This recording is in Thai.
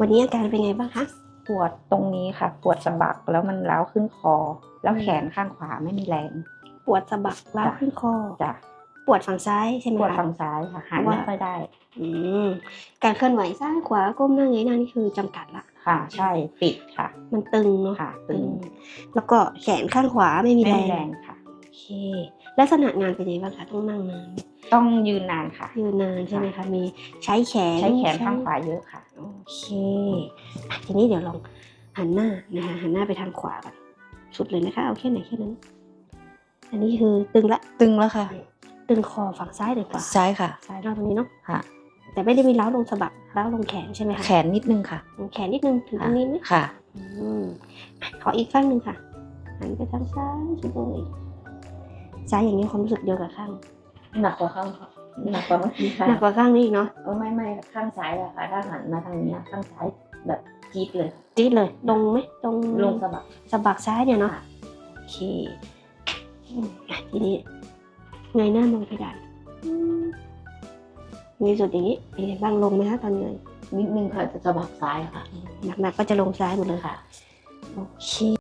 วันนี้อาการเป็นไงบ้างคะ ปวดตรงนี้ค่ะ ปวดสะบักแล้วมันร้าวขึ้นคอ แล้วแขนข้างขวาไม่มีแรง ปวดสะบักร้าวจ้ะขึ้นคอ จ้ะ ปวดฝั่งซ้ายใช่ไหมปวดคะฝั่งซ้ายค่ะหันว่าไม่ค่อยได้ อืมการเคลื่อนไหวซ้ายขวาก้มหน้าเงยหน้านี่คือจำกัดละ ค่ะ ใช่ ปิดค่ะ มันตึงเนาะค่ะ ตึงแล้วก็แขนข้างขวาไม่มีไม่แรมีงแรงค่ะ โอเค ลักษณะงานเป็นยังไงบ้างคะต้องนั่งนาน ต้องยืนนานค่ะ ยืนนานใช่ไหมคะมีใช้แขนใช้แขนข้างขวาเยอะค่ะ โอเคอะทีนี้เดี๋ยวลองหันหน้านะคะหันหน้าไปทางขวากันสุดเลยนะคะเอาแค่ไหนแค่นั้น อันนี้คือตึงละตึงแล้วค่ะ ตึงคอฝั่งซ้ายหรือขวาซ้ายค่ะ ซ้ายเราตรงนี้เนาะค่ะ แต่ไม่ได้มีเล้าวลงสะบักเล้าวลงแขนใช่ไหมคะแขนนิดนึงค่ะลงแขนนิดนึงถึงตรงนี้ไหมค่ะอืมขออีกข้างหนึ่งค่ะหันไปทางซ้ายสุดเลยซ้ายอย่างนี้ความรู้สึกเดียวกับข้าง หนักกว่าข้างหนักกว่าเมื่อกี้ค่ะหนักกว่าข้างนี้อีกเนาะเออไม่ไม่ข้างซ้ายอะค่ะ ถ้าหันมาทางนี้ข้างซ้ายแบบจี๊ดเลยจี๊ดเลยตรงไหมตรงลงสะบักสะบักซ้ายเนี่ยเนาะค่ะโอเคอืมอะทีนี้เงยหน้ามองเพดานอืมมีสุดอย่างนี้เป็นไงบ้างลงไหมคะตอนเงยนิดนึงค่ะจะสะบักซ้ายค่ะหนักๆก็จะลงซ้ายหมดเลยค่ะโอเค